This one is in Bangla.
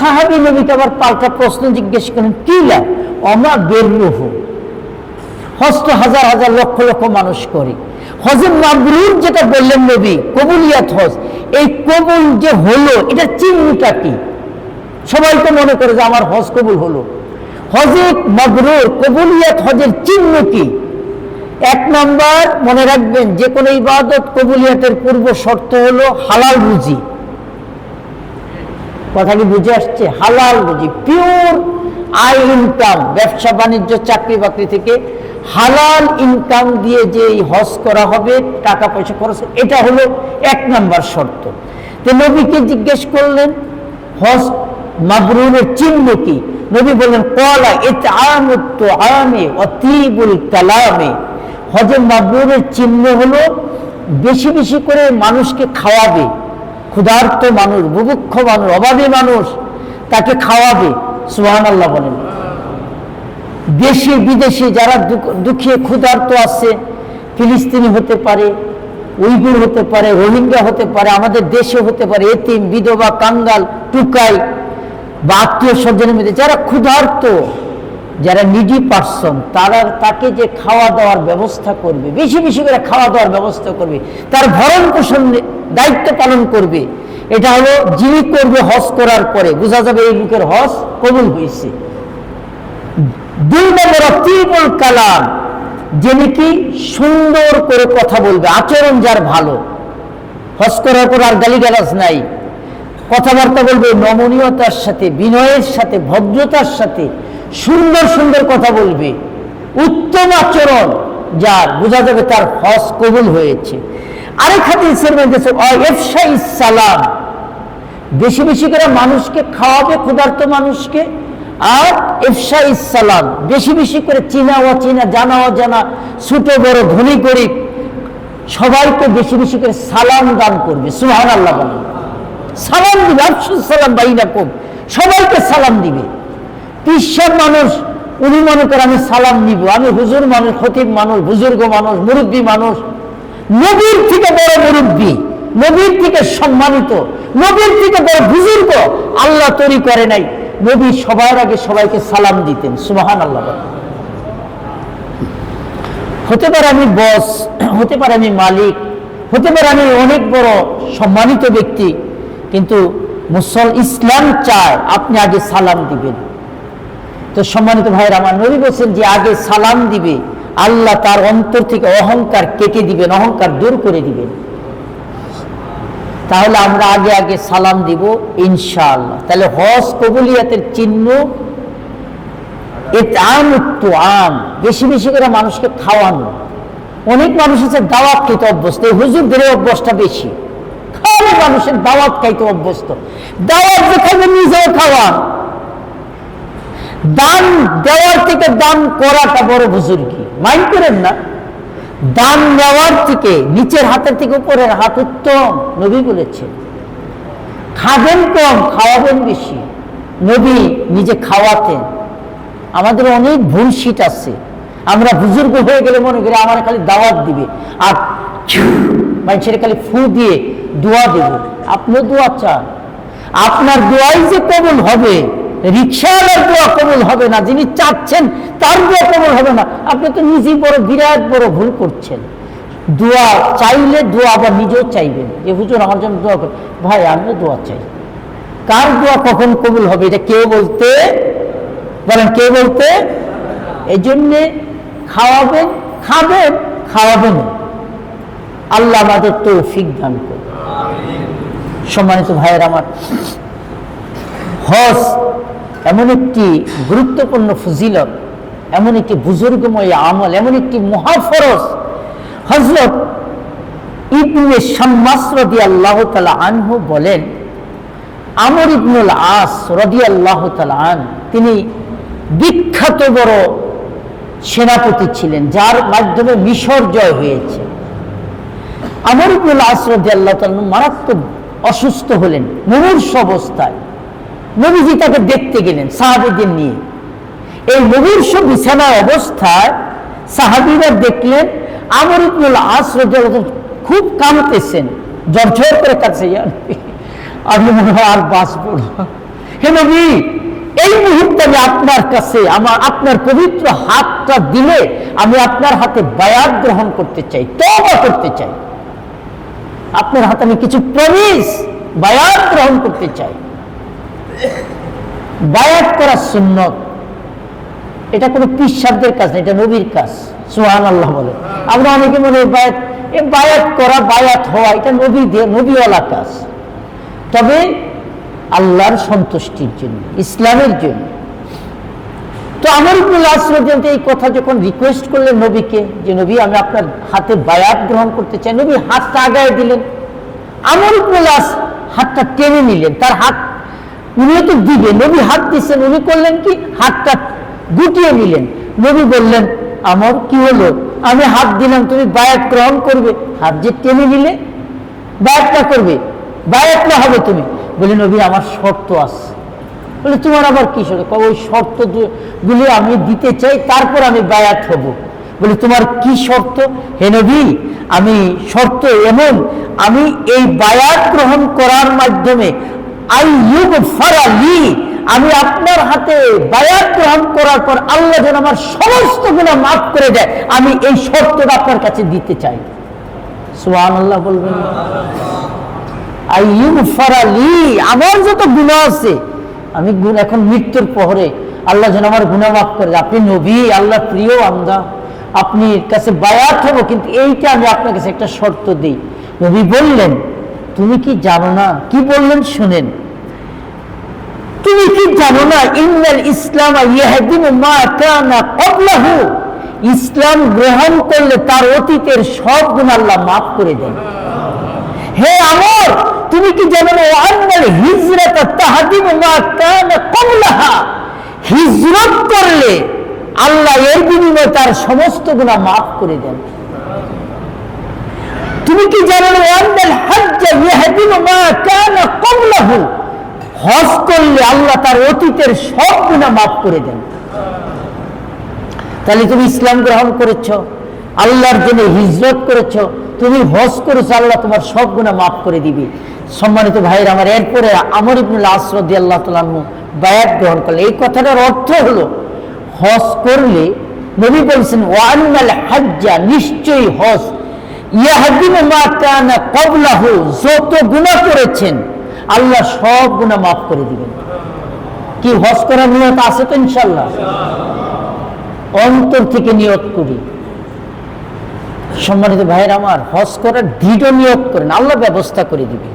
সাহাবি নবীকে আবার পাল্টা প্রশ্ন জিজ্ঞেস করেন অমা বের হজ তো হাজার হাজার লক্ষ লক্ষ মানুষ করে। মাবরুর যেটা বললেন নবী, কবুলিয়াত হজ। এই কবুল যে হলো এটার চিহ্নটা কি? সবাই তো মনে করে যে আমার হজ কবুল হলো। হজে মাবরুর কবুলিয়াত হজের চিহ্ন কি? এক নম্বর মনে রাখবেন, যে কোনো ইবাদত কবুলিয়াতের পূর্ব শর্ত হলো হালাল রুজি। কথা কি বুঝে আসছে, হালাল রুজি পিওর আই ইনকাম ব্যবসা বাণিজ্য, চাকরি বাকরি থেকে হালাল ইনকাম দিয়ে যে এই হজ করা হবে, টাকা পয়সা খরচ, এটা হলো এক নাম্বার শর্ত। তো নবীকে জিজ্ঞেস করলেন, হজ মাবরুরের চিহ্ন কি? নবী বললেন কলা এতে আমত্ত আমে অতিবুল কালামে। হজের মাবরুরের চিহ্ন হলো, বেশি বেশি করে মানুষকে খাওয়াবে। ক্ষুধার্ত মানুষ, বুভুক্ষ মানুষ অভাবী মানুষ, তাকে খাওয়াবে সুহান আল্লাহ বলেন। দেশে, বিদেশে যারা দুঃখ- দুঃখী ক্ষুধার্ত আছে, ফিলিস্তিনি হতে পারে, উইগুর হতে পারে, রোহিঙ্গা হতে পারে, আমাদের দেশে হতে পারে, এতিম, বিধবা, কাঙ্গাল, টুকাই বা আত্মীয় স্বজনের মধ্যে যারা ক্ষুধার্ত, যারা নিডি পার্সন, তারা তাকে যে খাওয়া দাওয়ার ব্যবস্থা করবে, বেশি বেশি করে খাওয়া দাওয়ার ব্যবস্থা করবে, তার ভরণ পোষণ দায়িত্ব পালন করবে। এটা হলো যিনি করবে হজ করার পরে। বোঝা যাবে এই লোকের হজ কবুল হয়েছে। দুই নম্বর অতিবল কালাম যে নাকি সুন্দর করে কথা বলবে। আচরণ যার ভালো। হজ করার পর আর গালিগালাজ নাই। কথাবার্তা বলবে নমনীয়তার সাথে, বিনয়ের সাথে, ভদ্রতার সাথে, সুন্দর সুন্দর কথা বলবে। উত্তম আচরণ যার। বোঝা যাবে তার হজ কবুল হয়েছে। আরেক হাদিসের মধ্যে ইসালাম বেশি বেশি করে মানুষকে খাওয়াবে, ক্ষুধার্ত মানুষকে। আর ইফসা ইসালাম বেশি বেশি করে চিনা, অচিনা, জানা, অজানা, ছোট, বড়, ধনী, গরিব সবাইকে বেশি বেশি করে সালাম দান করবে। সুহান আল্লাহ বলেন। সালাম দিবে আফসুস সালাম বাইনাকুম। সবাইকে সালাম দিবে। পিসার মানুষ, উনি মনে করে আমি সালাম নিব। আমি হুজুর মানুষ, খতিব মানুষ, বুজুর্গ মানুষ, মুরব্বী মানুষ নবীর থেকে বড় মুরব্বী, নবীর থেকে সম্মানিত, নবীর থেকে বড় বুজুর্গ আল্লাহ তৈরি করে নাই। নবী সবার আগে সবাইকে সালাম দিতেন সুবাহান আল্লাহ হতে পারে আমি বস, হতে পারে আমি মালিক, হতে পারে আমি অনেক বড় সম্মানিত ব্যক্তি, কিন্তু মুসল ইসলাম চায় আপনি আগে সালাম দিবেন। তো সম্মানিত ভাইয়ের, আমার নবী বলছেন যে আগে সালাম দিবে। আল্লাহ তার অন্তর থেকে অহংকার কেটে দিবেন, অহংকার দূর করে দিবেন। তাহলে আমরা আগে আগে সালাম দিব, ইনশাআল্লাহ। তাহলে হজ কবুলিয়াতের চিহ্ন আম উত্তু আম বেশি বেশি করে মানুষকে খাওয়ানো। অনেক মানুষ আছে দাওয়াত খেতে অভ্যস্ত, এই হুজুরদের অভ্যাসটা বেশি। খাওয়ানো মানুষের দাওয়াত খাইতে অভ্যস্ত। দাওয়াত নিজেও খাওয়ান দান দেওয়ার থেকে দান করাটা বড় বুজুর্গি মাইন্ড করেন না। দান দেওয়ার থেকে, নিচের হাতের থেকে উপরের হাত উত্তম, নবী বলেছেন। খাবেন কম, খাওয়াবেন বেশি। নবী নিজে খাওয়াতেন। আমাদের অনেক ভুল শীত আছে। আমরা বুজুর্গ হয়ে গেলে মনে করি, আমার খালি দাওয়াত দিবে। আর মানুষের খালি ফু দিয়ে দোয়া দেব। আপনিও দোয়া চান। আপনার দোয়াই যে কবুল হবে রিক্সাওয়ালার দোয়া কবুল হবে না, যিনি চাচ্ছেন তার দোয়া কবুল হবে না। আপনি তো নিজেই বড় বিরাট বড় ভুল করছেন। দোয়া চাইলে দোয়া আবার নিজেও চাইবেন যে, হুজুর, আমার জন্য দোয়া কর। ভাই, আমিও দোয়া চাই। কার দোয়া কখন কবুল হবে, এটা কেউ বলতে বলেন কে বলতে? এই জন্যে খাওয়াবেন, খাবেন, খাওয়াবেন। আল্লাহ আমাদের তৌফিক দান করুন। সম্মানিত ভাইয়ের আমার হজ এমন একটি গুরুত্বপূর্ণ ফজিলত, এমন একটি বুজুর্গময় আমল, এমন একটি মহাফরজ। হজরত ইবনে শাম্মাস আল্লাহ তালা আনহু বলেন, আমর ইবনুল আস রদি আল্লাহ তালা আন, তিনি বিখ্যাত বড় সেনাপতি ছিলেন, যার মাধ্যমে মিশর জয় হয়েছে। আমর ইবনুল আস রদি আল্লাহ তালা মারাত্মক অসুস্থ হলেন, মুমূর্ষ অবস্থায়। নবীজি তাকে দেখতে গেলেন, সাহাবিদের নিয়ে। এই নবীর সব বিছানা অবস্থায় সাহাবিরা দেখলেন, আমর ইবনুল আস খুব কামতেছেন ঝরঝর করে কাছে আমি মনে হয় আর বাঁচবো হে নবী, এই মুহূর্তে আমি আপনার কাছে, আমার, আপনার পবিত্র হাতটা দিলে আমি আপনার হাতে বায়াত গ্রহণ করতে চাই তবা করতে চাই। আপনার হাতে আমি কিছু প্রমিস বায়াত গ্রহণ করতে চাই। বায়াত করা সুন্নত, এটা কোনো পিসাবদের কাজ না, এটা নবীর কাজ সোহান আল্লাহ বলে। আমরা অনেকে মনে বায়াত, এ বায়াত করা, বায়াত হওয়া, এটা নবী দিয়ে, নবীওয়ালা কাজ। তবে আল্লাহর সন্তুষ্টির জন্য, ইসলামের জন্য। তো আমার উপর আসরদিন এই কথা যখন রিকোয়েস্ট করলেন নবীকে, যে নবী, আমি আপনার হাতে বায়াত গ্রহণ করতে চাই, নবী হাতটা আগায় দিলেন। আমার উপর হাতটা টেনে নিলেন, তার হাত উনিও তো দিবে নবী হাত দিচ্ছেন, উনি করলেন কি? হাতটা গুটিয়ে নিলেন। নবী বললেন, আমার কি হলো? আমি হাত দিলাম, তুমি বায়াত গ্রহণ করবে। হাত যে টেনে নিলে, বায়াতটা করবে। বায়াত না হবে তুমি। বলে, নবী, আমার শর্ত আছে। বলে, তোমার আবার কি শর্ত? ওই শর্ত গুলি আমি দিতে চাই, তারপর আমি বায়াত হব। বলে, তোমার কি শর্ত? হে নবী, আমি শর্ত এমন, আমি এই বায়াত গ্রহণ করার মাধ্যমে আই ইউব ফারালি আমি আপনার হাতে বায়াত গ্রহণ করার পর আল্লাহ যেন আমার সমস্ত গুণা মাফ করে দেয়, আমি এই শর্তটা আপনার কাছে দিতে চাই সুহান আল্লাহ বলবেন না? আইয়ুব ফারালি আমার যত গুণা আছে, আমি গুণ এখন মৃত্যুর পহরে আল্লাহ যেন আমার গুণা মাফ করে। আপনি নবী, আল্লাহ প্রিয় আমদা আপনি কাছে বায়াত হব, কিন্তু এইটা আমি আপনার কাছে একটা শর্ত দিই নবী বললেন তুমি কি জানো না? কি বললেন? শুনেন। তুমি কি জানো না? ইসলাম ইসলাম গ্রহণ করলে তার অতীতের সব গুণ আল্লাহ মাফ করে দেন। হে আমর, তুমি কি জানো না? আন্নাল হিজরাত করলে আল্লাহ এর বিনিময়ে তার সমস্ত গুনাহ মাফ করে দেন। তুমি কি জানো হজ করলে আল্লাহ তার অতীতের সব গুণা মাফ করে দেন। তাহলে তুমি ইসলাম গ্রহণ করেছ, আল্লাহর জন্য হিজরত করেছ, তুমি হজ করেছ, আল্লাহ তোমার সব গুণা মাফ করে দিবি। সম্মানিত ভাইয়ের, আমার এরপরে আমর ইবনুল আসরদি আল্লাহ তালু বায়াত গ্রহণ করলে এই কথাটার অর্থ হলো, হজ করলে নবী বলছেন, ওয়ান্নাল হাজ্জা নিশ্চয়ই হজ করেছেন, আল্লাহ সব গুণা মাফ করে দিবেন। কি হজ করার নিয়ত আছে তো ইনশাল্লাহ অন্তর থেকে নিয়ত করি। সম্মানিত ভাইয়ের আমার, হজ করার দৃঢ় নিয়ত করেন, আল্লাহ ব্যবস্থা করে দিবে